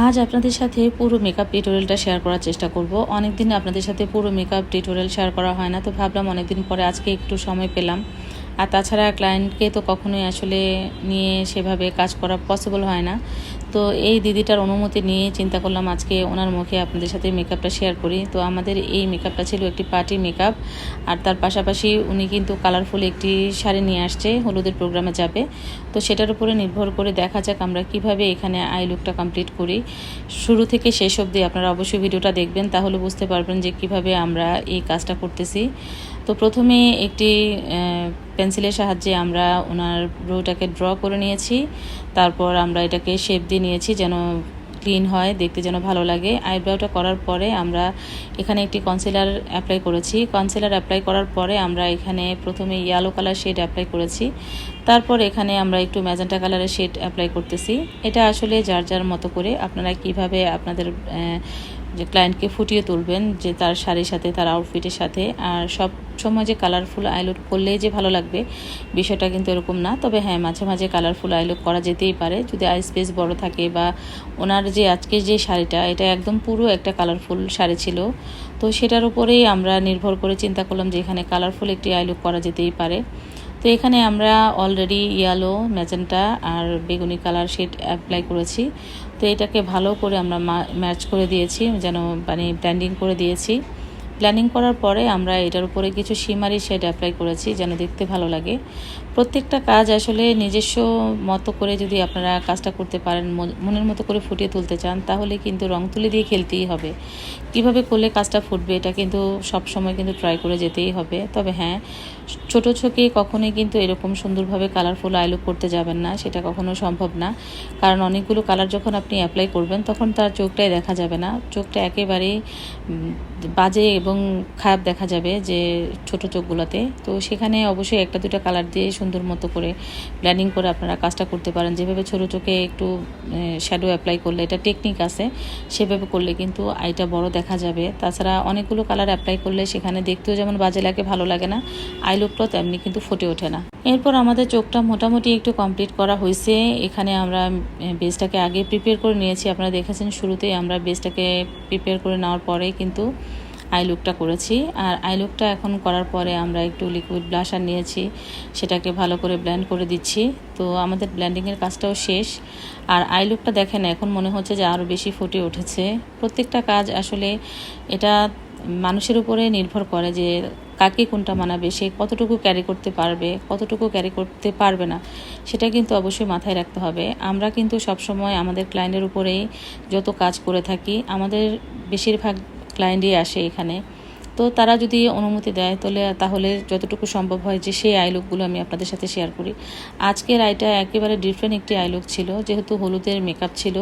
আজ আপনাদের সাথে পুরো মেকআপ টিউটোরিয়ালটা শেয়ার করার চেষ্টা করব। অনেক দিন আপনাদের সাথে পুরো মেকআপ টিউটোরিয়াল শেয়ার করা হয় না, তো ভাবলাম অনেকদিন পরে আজকে একটু সময় পেলাম। আর তাছাড়া ক্লায়েন্টকে তো কখনোই আসলে নিয়ে সেভাবে কাজ করা পসিবল হয় না। তো এই দিদিটার অনুমতি নিয়ে চিন্তা করলাম আজকে ওনার মুখে আপনাদের সাথে মেকআপটা শেয়ার করি। তো আমাদের এই মেকআপটা ছিল একটি পার্টি মেকআপ আর তার পাশাপাশি উনি কিন্তু কালারফুল একটি শাড়ি নিয়ে আসছে, হলুদের প্রোগ্রামে যাবে। তো সেটার উপরে নির্ভর করে দেখা যাক আমরা কীভাবে এখানে আই লুকটা কমপ্লিট করি। শুরু থেকে শেষ অবধি আপনারা অবশ্যই ভিডিওটা দেখবেন, তাহলে বুঝতে পারবেন যে কীভাবে আমরা এই কাজটা করতেছি। তো প্রথমে একটি পেন্সিলের সাহায্যে আমরা ওনার ব্রোটাকে ড্র করে নিয়েছি। তারপর আমরা এটাকে শেপ দিয়ে নিয়েছি যেন ক্লিন হয়, দেখতে যেন ভালো লাগে। আইব্রাউটা করার পরে আমরা এখানে একটি কনসিলার অ্যাপ্লাই করেছি। কনসিলার অ্যাপ্লাই করার পরে আমরা এখানে প্রথমে ইয়েলো কালার শেড অ্যাপ্লাই করেছি। তারপর এখানে আমরা একটু ম্যাজেন্টা কালারের শেড অ্যাপ্লাই করতেছি। এটা আসলে যার যার মতো করে আপনারা কীভাবে আপনাদের যে ক্লায়েন্টকে ফুটিয়ে তুলবেন, যে তার শাড়ির সাথে, তার আউটফিটের সাথে, আর সব সময় যে কালারফুল আইলুক করলেই যে ভালো লাগবে, বিষয়টা কিন্তু এরকম না। তবে হ্যাঁ মাঝে মাঝে কালারফুল আইলুক করা যেতেই পারে। যদি আই স্পেস বড় থাকে বা ওনার যে আজকে যে শাড়িটা, এটা একদম পুরো একটা কালারফুল শাড়ি ছিল। তো সেটার উপরেই আমরা নির্ভর করে চিন্তা করলাম যে এখানে কালারফুল একটি আইলুক করা যেতেই পারে। তো এখানে আমরা অলরেডি ইয়েলো ম্যাজেন্টা আর বেগুনি কালার শেড অ্যাপ্লাই করেছি। তো এটাকে ভালো করে আমরা ম্যাচ করে দিয়েছি যেন মানে ব্র্যান্ডিং করে দিয়েছি। প্ল্যানিং করার পরে আমরা এটার উপরে কিছু সিমারি শেড অ্যাপ্লাই করেছি, যেন দেখতে ভালো লাগে। প্রত্যেকটা কাজ আসলে নিজস্ব মতো করে যদি আপনারা কাজটা করতে পারেন মনের মতো করে ফুটিয়ে তুলতে চান, তাহলে কিন্তু রং তুলি দিয়ে খেলতেই হবে। কীভাবে করলে কাজটা ফুটবে, এটা কিন্তু সব সময় কিন্তু ট্রাই করে যেতেই হবে। তবে হ্যাঁ ছোট ছোকে কখনোই কিন্তু এরকম সুন্দরভাবে কালারফুল আইলুক করতে যাবেন না, সেটা কখনো সম্ভব না। কারণ অনেকগুলো কালার যখন আপনি অ্যাপ্লাই করবেন, তখন তার চোখটাই দেখা যাবে না। চোখটা একেবারেই বাজে এবং খারাপ দেখা যাবে যে ছোট চোখগুলোতে। তো সেখানে অবশ্যই একটা দুটো কালার দিয়ে সুন্দর মতো করে প্ল্যানিং করে আপনারা কাজটা করতে পারেন। যেভাবে ছোটো চোখে একটু শ্যাডো অ্যাপ্লাই করলে, এটা টেকনিক আছে, সেভাবে করলে কিন্তু আইটা বড় দেখা যাবে। তাছাড়া অনেকগুলো কালার অ্যাপ্লাই করলে সেখানে দেখতেও যেমন বাজে লাগে, ভালো লাগে না। আই লুকটাও তেমনি কিন্তু ফুটে ওঠে না। এরপর আমাদের চোখটা মোটামুটি একটু কমপ্লিট করা হয়েছে। এখানে আমরা বেসটাকে আগে প্রিপেয়ার করে নিয়েছি। আপনারা দেখেছেন শুরুতেই আমরা বেসটাকে প্রিপেয়ার করে নেওয়ার পরে কিন্তু আই লুকটা করেছি। আর আই লুকটা এখন করার পরে আমরা একটু লিকুইড ব্লাশার নিয়েছি, সেটাকে ভালো করে ব্ল্যান্ড করে দিচ্ছি। তো আমাদের ব্ল্যান্ডিংয়ের কাজটাও শেষ। আর আই লুকটা দেখেন, এখন মনে হচ্ছে যে আরও বেশি ফুটে উঠেছে। প্রত্যেকটা কাজ আসলে এটা মানুষের উপরে নির্ভর করে যে কাকে কোনটা মানাবে, সে কতটুকু ক্যারি করতে পারবে, কতটুকু ক্যারি করতে পারবে না, সেটা কিন্তু অবশ্যই মাথায় রাখতে হবে। আমরা কিন্তু সবসময় আমাদের ক্লায়েন্টের উপরেই যত কাজ করে থাকি, আমাদের বেশিরভাগ ক্লায়েন্টই আসে এখানে। তো তারা যদি অনুমতি দেয়, তাহলে তাহলে যতটুকু সম্ভব হয় যে সেই আইলুকগুলো আমি আপনাদের সাথে শেয়ার করি। আজকের আইটা একেবারে ডিফারেন্ট একটি আইলুক ছিল, যেহেতু হলুদের মেকআপ ছিল,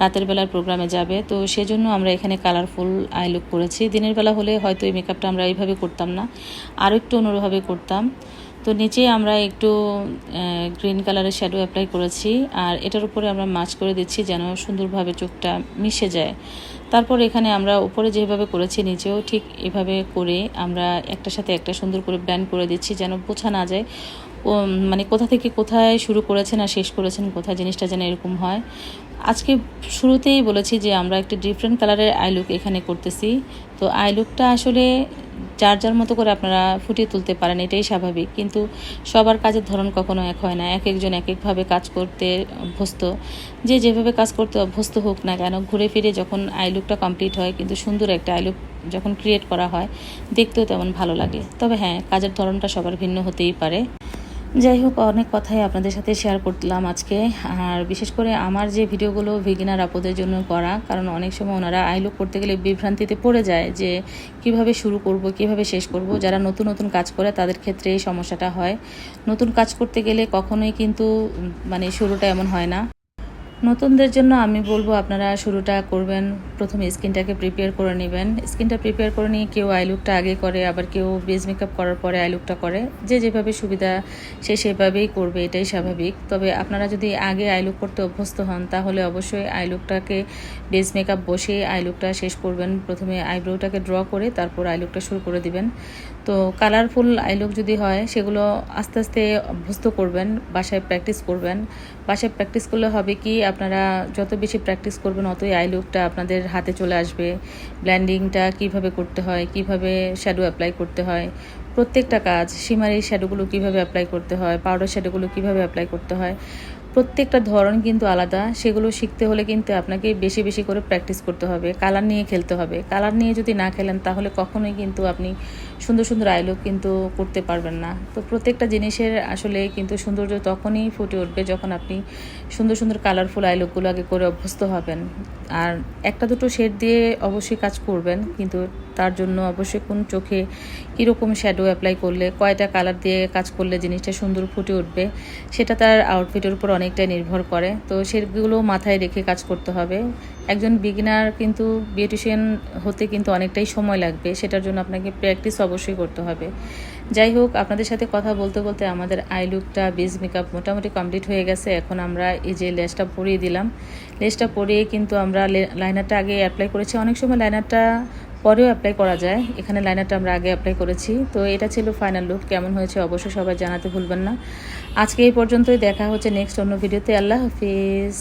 রাতের বেলার প্রোগ্রামে যাবে। তো সেজন্য আমরা এখানে কালারফুল আইলুক করেছি। দিনের বেলা হলে হয়তো এই মেকআপটা আমরা এইভাবে করতাম না। আরও একটু অন্যভাবে করতাম। তো নিচে আমরা একটু গ্রিন কালারের শ্যাডো অ্যাপ্লাই করেছি, আর এটার উপরে আমরা মাছ করে দিচ্ছি যেন সুন্দরভাবে চোখটা মিশে যায়। তারপর এখানে আমরা উপরে যেভাবে করেছি, নিচেও ঠিক এভাবে করে আমরা একটার সাথে একটা সুন্দর করে ব্যান্ড করে দিচ্ছি যেন বোঝা না যায় মানে কোথা থেকে কোথায় শুরু করেছেন আর শেষ করেছেন, কোথায় জিনিসটা যেন এরকম হয়। আজকে শুরুতেই বলেছি যে আমরা একটা ডিফারেন্ট কালারের আই লুক এখানে করতেছি। তো আই লুকটা আসলে যার যার মতো করে আপনারা ফুটিয়ে তুলতে পারেন, এটাই স্বাভাবিক। কিন্তু সবার কাজের ধরন কখনো এক হয় না। এক একজন এক একভাবে কাজ করতে অভ্যস্ত। যে যেভাবে কাজ করতে অভ্যস্ত হোক না কেন, ঘুরে ফিরে যখন আইলুকটা কমপ্লিট হয়, কিন্তু সুন্দর একটা আইলুক যখন ক্রিয়েট করা হয়, দেখতেও তেমন ভালো লাগে। তবে হ্যাঁ কাজের ধরনটা সবার ভিন্ন হতেই পারে। যাই হোক, অনেক কথাই আপনাদের সাথে শেয়ার করলাম আজকে। আর বিশেষ করে আমার যে ভিডিওগুলো ভিগিনার আপদের জন্য করা, কারণ অনেক সময় ওনারা আইলুক করতে গেলে বিভ্রান্তিতে পড়ে যায় যে, কীভাবে শুরু করব, কীভাবে শেষ করব। যারা নতুন নতুন কাজ করে, তাদের ক্ষেত্রে এই সমস্যাটা হয়। নতুন কাজ করতে গেলে কখনোই কিন্তু মানে শুরুটা এমন হয় না। নতুনদের জন্য আমি বলব আপনারা শুরুটা করবেন। প্রথমে স্কিনটাকে প্রিপেয়ার করে নেবেন। স্কিনটা প্রিপেয়ার করে নিয়ে কেউ আইলুকটা আগে করে, আবার কেউ বেজ মেকআপ করার পরে আইলুকটা করে। যে যেভাবে সুবিধা সে সেভাবেই করবে, এটাই স্বাভাবিক। তবে আপনারা যদি আগে আইলুক করতে অভ্যস্ত হন, তাহলে অবশ্যই আইলুকটাকে বেজ মেকআপ বসে আইলুকটা শেষ করবেন। প্রথমে আইব্রোটাকে ড্র করে, তারপর আইলুকটা শুরু করে দিবেন। তো কালারফুল আইলুক যদি হয়, সেগুলো আস্তে আস্তে অভ্যস্ত করবেন, বাসায় প্র্যাকটিস করবেন। বাসায় প্র্যাকটিস করলে হবে কি, আপনারা যত বেশি প্র্যাকটিস করবেন, অতই আইলুকটা আপনাদের হাতে চলে আসবে। ব্ল্যান্ডিংটা কীভাবে করতে হয়, কীভাবে শ্যাডো অ্যাপ্লাই করতে হয়, প্রত্যেকটা কাজ সীমার শ্যাডোগুলো কীভাবে অ্যাপ্লাই করতে হয় পাউডার শ্যাডোগুলো কীভাবে অ্যাপ্লাই করতে হয় প্রত্যেকটা ধরন কিন্তু আলাদা। সেগুলো শিখতে হলে কিন্তু আপনাকে বেশি বেশি করে প্র্যাকটিস করতে হবে। কালার নিয়ে খেলতে হবে। কালার নিয়ে যদি না খেলেন, তাহলে কখনোই কিন্তু আপনি সুন্দর সুন্দর আইলুক কিন্তু করতে পারবেন না। তো প্রত্যেকটা জিনিসের আসলে কিন্তু সৌন্দর্য তখনই ফুটে উঠবে যখন আপনি সুন্দর সুন্দর কালারফুল আইলুকগুলো আগে করে অভ্যস্ত হবেন। আর একটা দুটো শেড দিয়ে অবশ্যই কাজ করবেন, কিন্তু তার জন্য অবশ্যই কোন চোখে কীরকম শ্যাডো অ্যাপ্লাই করলে, কয়টা কালার দিয়ে কাজ করলে জিনিসটা সুন্দর ফুটে উঠবে, সেটা তার আউটফিটের উপর অনেকটাই নির্ভর করে। তো সেগুলো মাথায় রেখে কাজ করতে হবে। একজন বিগিনার কিন্তু বিউটিশিয়ান হতে কিন্তু অনেকটাই সময় লাগবে, সেটার জন্য আপনাকে প্র্যাকটিস অবশ্যই করতে হবে। যাই হোক, আপনাদের সাথে কথা বলতে বলতে আমাদের আই লুকটা বেজ মেকআপ মোটামুটি কমপ্লিট হয়ে গেছে। এখন আমরা এই যে লেসটা পরিয়ে দিলাম। লেসটা পরিয়ে কিন্তু আমরা লাইনারটা আগে অ্যাপ্লাই করেছি। অনেক সময় লাইনারটা পরেও অ্যাপ্লাই করা যায়। এখানে লাইনারটা আমরা আগে অ্যাপ্লাই করেছি। তো এটা ছিল ফাইনাল লুক কেমন হয়েছে অবশ্যই সবাই জানাতে ভুলবেন না। আজকে এই পর্যন্তই। দেখা হচ্ছে নেক্সট অন্য ভিডিওতে আল্লাহ হাফিজ।